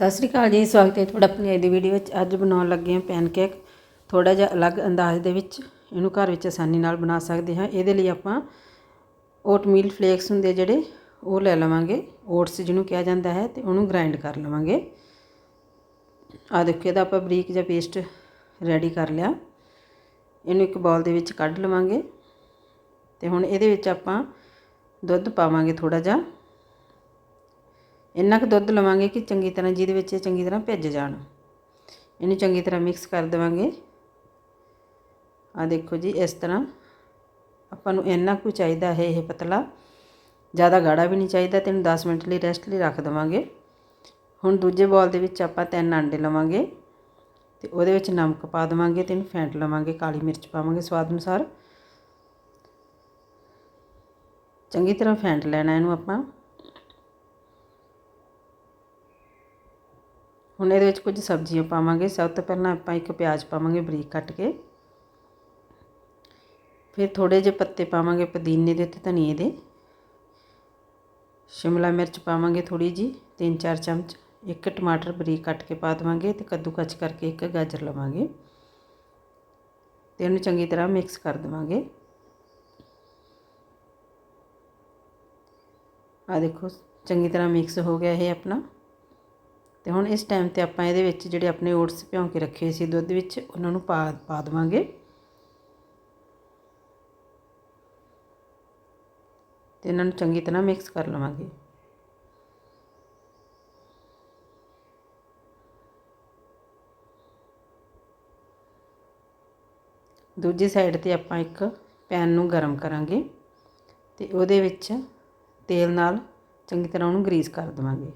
ਸਤਿ ਸ੍ਰੀ ਅਕਾਲ ਜੀ, ਸਵਾਗਤ ਹੈ ਤੁਹਾਡਾ ਆਪਣੀ ਅੱਜ ਦੀ ਵੀਡੀਓ ਵਿੱਚ। ਅੱਜ ਬਣਾਉਣ ਲੱਗੇ ਹਾਂ ਪੈਨਕੇਕ ਥੋੜਾ ਜਿਹਾ ਅਲੱਗ ਅੰਦਾਜ਼ ਦੇ ਵਿੱਚ ਇਹਨੂੰ ਘਰ ਵਿੱਚ ਆਸਾਨੀ ਨਾਲ ਬਣਾ ਸਕਦੇ ਹਾਂ। ਇਹਦੇ ਲਈ ਆਪਾਂ ਓਟਮੀਲ ਫਲੇਕਸ ਹੁੰਦੇ ਜਿਹੜੇ, ਉਹ ਲੈ ਲਵਾਂਗੇ। ਓਟਸ ਜਿਹਨੂੰ ਕਿਹਾ ਜਾਂਦਾ ਹੈ ਤੇ ਉਹਨੂੰ ਗ੍ਰਾਈਂਡ ਕਰ ਲਵਾਂਗੇ। ਆ ਦੇਖੋ, ਇਹਦਾ ਆਪਾਂ ਬਰੀਕ ਜਿਹਾ ਪੇਸਟ ਰੈਡੀ ਕਰ ਲਿਆ। ਇਹਨੂੰ ਇੱਕ ਬਾਉਲ ਦੇ ਵਿੱਚ ਕੱਢ ਲਵਾਂਗੇ। ਤੇ ਹੁਣ ਇਹਦੇ ਵਿੱਚ ਆਪਾਂ ਦੁੱਧ ਪਾਵਾਂਗੇ ਥੋੜਾ ਜਿਹਾ। ਇੰਨਾ ਕੁ ਦੁੱਧ ਲਵਾਂਗੇ ਕਿ ਚੰਗੀ ਤਰ੍ਹਾਂ ਜਿਹਦੇ ਵਿੱਚ ਇਹ ਚੰਗੀ ਤਰ੍ਹਾਂ ਭਿੱਜ ਜਾਣ। ਇਹਨੂੰ ਚੰਗੀ ਤਰ੍ਹਾਂ ਮਿਕਸ ਕਰ ਦੇਵਾਂਗੇ। ਆ ਦੇਖੋ ਜੀ, ਇਸ ਤਰ੍ਹਾਂ ਆਪਾਂ ਨੂੰ ਇੰਨਾ ਕੁ ਚਾਹੀਦਾ ਹੈ ਇਹ ਪਤਲਾ। ਜ਼ਿਆਦਾ ਗਾੜਾ ਵੀ ਨਹੀਂ ਚਾਹੀਦਾ ਤੈਨੂੰ ਇਹਨੂੰ 10 ਮਿੰਟ ਲਈ ਰੈਸਟ ਲਈ ਰੱਖ ਦੇਵਾਂਗੇ। ਹੁਣ ਦੂਜੇ ਬਾਲ ਦੇ ਵਿੱਚ ਆਪਾਂ ਤਿੰਨ ਆਂਡੇ ਲਵਾਂਗੇ ਤੇ ਉਹਦੇ ਵਿੱਚ ਨਮਕ ਪਾ ਦੇਵਾਂਗੇ ਤੇ ਇਹਨੂੰ ਫੈਂਟ ਲਵਾਂਗੇ, ਕਾਲੀ ਮਿਰਚ ਪਾਵਾਂਗੇ ਸਵਾਦ ਅਨੁਸਾਰ। ਚੰਗੀ ਤਰ੍ਹਾਂ ਫੈਂਟ ਲੈਣਾ ਇਹਨੂੰ ਆਪਾਂ। ਹੁਣ ਇਹਦੇ ਵਿੱਚ ਕੁਝ ਸਬਜ਼ੀਆਂ ਪਾਵਾਂਗੇ। ਸਭ ਤੋਂ ਪਹਿਲਾਂ ਆਪਾਂ ਇੱਕ ਪਿਆਜ਼ ਪਾਵਾਂਗੇ ਬਰੀਕ ਕੱਟ ਕੇ। ਫਿਰ ਥੋੜੇ ਜਿਹੇ ਪੱਤੇ ਪਾਵਾਂਗੇ ਪੁਦੀਨੇ ਦੇ ਤੇ ਧਨੀਏ ਦੇ। ਸ਼ਿਮਲਾ ਮਿਰਚ ਪਾਵਾਂਗੇ ਥੋੜੀ ਜੀ 3-4 ਚਮਚ। ਇੱਕ ਟਮਾਟਰ ਬਰੀਕ ਕੱਟ ਕੇ ਪਾ ਦੇਵਾਂਗੇ ਤੇ ਕੱਦੂਕਸ ਕਰਕੇ ਇੱਕ ਗਾਜਰ ਲਵਾਂਗੇ। ਤੇ ਇਹਨੂੰ ਚੰਗੀ ਤਰ੍ਹਾਂ ਮਿਕਸ ਕਰ ਦੇਵਾਂਗੇ। ਆ ਦੇਖੋ, ਚੰਗੀ ਤਰ੍ਹਾਂ ਮਿਕਸ ਹੋ ਗਿਆ ਇਹ ਆਪਣਾ। ਤੇ ਹੁਣ ਇਸ ਟਾਈਮ ਤੇ ਆਪਾਂ ਇਹਦੇ ਵਿੱਚ ਜਿਹੜੇ ਆਪਣੇ ਓਟਸ ਭਿਉਂ ਕੇ ਰੱਖੇ ਸੀ ਦੁੱਧ ਵਿੱਚ, ਉਹਨਾਂ ਨੂੰ ਪਾ ਪਾ ਦੇਵਾਂਗੇ। ਤੇ ਇਹਨਾਂ ਨੂੰ ਚੰਗੀ ਤਰ੍ਹਾਂ ਮਿਕਸ ਕਰ ਲਵਾਂਗੇ। ਦੂਜੀ ਸਾਈਡ ਤੇ ਆਪਾਂ ਇੱਕ ਪੈਨ ਨੂੰ ਗਰਮ ਕਰਾਂਗੇ ਤੇ ਉਹਦੇ ਵਿੱਚ ਤੇਲ ਨਾਲ ਚੰਗੀ ਤਰ੍ਹਾਂ ਉਹਨੂੰ ਗਰੀਸ ਕਰ ਦੇਵਾਂਗੇ।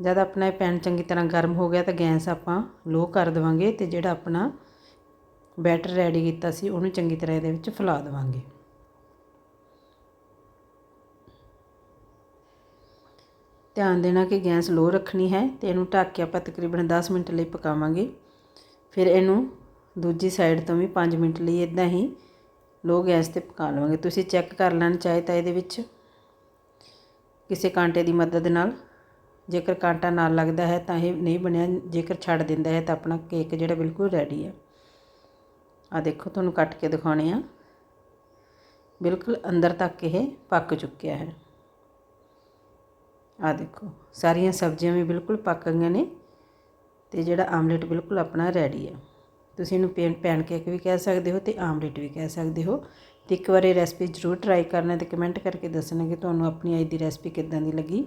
ਜਦ ਆਪਣਾ ਇਹ ਪੈਨ ਚੰਗੀ ਤਰ੍ਹਾਂ ਗਰਮ ਹੋ ਗਿਆ ਤਾਂ ਗੈਸ ਆਪਾਂ ਲੋ ਕਰ ਦੇਵਾਂਗੇ ਤੇ ਜਿਹੜਾ ਆਪਣਾ ਬੈਟਰ ਰੈਡੀ ਕੀਤਾ ਸੀ, ਉਹਨੂੰ ਚੰਗੀ ਤਰ੍ਹਾਂ ਇਹਦੇ ਵਿੱਚ ਫੈਲਾ ਦੇਵਾਂਗੇ। ਧਿਆਨ ਦੇਣਾ ਕਿ ਗੈਸ ਲੋ ਰੱਖਣੀ ਹੈ ਤੇ ਇਹਨੂੰ ਢੱਕ ਕੇ ਆਪਾਂ ਤਕਰੀਬਨ 10 ਮਿੰਟ ਲਈ ਪਕਾਵਾਂਗੇ। ਫਿਰ ਇਹਨੂੰ ਦੂਜੀ ਸਾਈਡ ਤੋਂ ਵੀ 5 ਮਿੰਟ ਲਈ ਇਦਾਂ ਹੀ ਲੋ ਗੈਸ ਤੇ ਪਕਾ ਲਵਾਂਗੇ। ਤੁਸੀਂ ਚੈੱਕ ਕਰ ਲੈਣ ਚਾਹੇ ਤਾਂ ਇਹਦੇ ਵਿੱਚ ਕਿਸੇ ਕਾਂਟੇ ਦੀ ਮਦਦ ਨਾਲ। ਜੇਕਰ ਕਾਂਟਾ ਨਾਲ ਲੱਗਦਾ ਹੈ ਤਾਂ ਇਹ ਨਹੀਂ ਬਣਿਆ, ਜੇਕਰ ਛੱਡ ਦਿੰਦਾ ਹੈ ਤਾਂ ਆਪਣਾ ਕੇਕ ਜਿਹੜਾ ਬਿਲਕੁਲ ਰੈਡੀ ਹੈ। ਆ ਦੇਖੋ, ਤੁਹਾਨੂੰ ਕੱਟ ਕੇ ਦਿਖਾਉਣੇ ਆ। ਬਿਲਕੁਲ ਅੰਦਰ ਤੱਕ ਇਹ ਪੱਕ ਚੁੱਕਿਆ ਹੈ। ਆ ਦੇਖੋ, ਸਾਰੀਆਂ ਸਬਜ਼ੀਆਂ ਵੀ ਬਿਲਕੁਲ ਪੱਕ ਗਈਆਂ ਨੇ ਤੇ ਜਿਹੜਾ ਆਮਲੇਟ ਬਿਲਕੁਲ ਆਪਣਾ ਰੈਡੀ ਹੈ। ਤੁਸੀਂ ਇਹਨੂੰ ਪੈਨ ਪੈਨ ਕੇਕ ਵੀ ਕਹਿ ਸਕਦੇ ਹੋ ਤੇ ਆਮਲੇਟ ਵੀ ਕਹਿ ਸਕਦੇ ਹੋ। ਤੇ ਇੱਕ ਵਾਰ ਇਹ ਰੈਸਪੀ ਜ਼ਰੂਰ ਟਰਾਈ ਕਰਨਾ ਤੇ ਕਮੈਂਟ ਕਰਕੇ ਦੱਸਣਾ ਕਿ ਤੁਹਾਨੂੰ ਆਪਣੀ ਅੱਜ ਦੀ ਰੈਸਪੀ ਕਿੱਦਾਂ ਦੀ ਲੱਗੀ।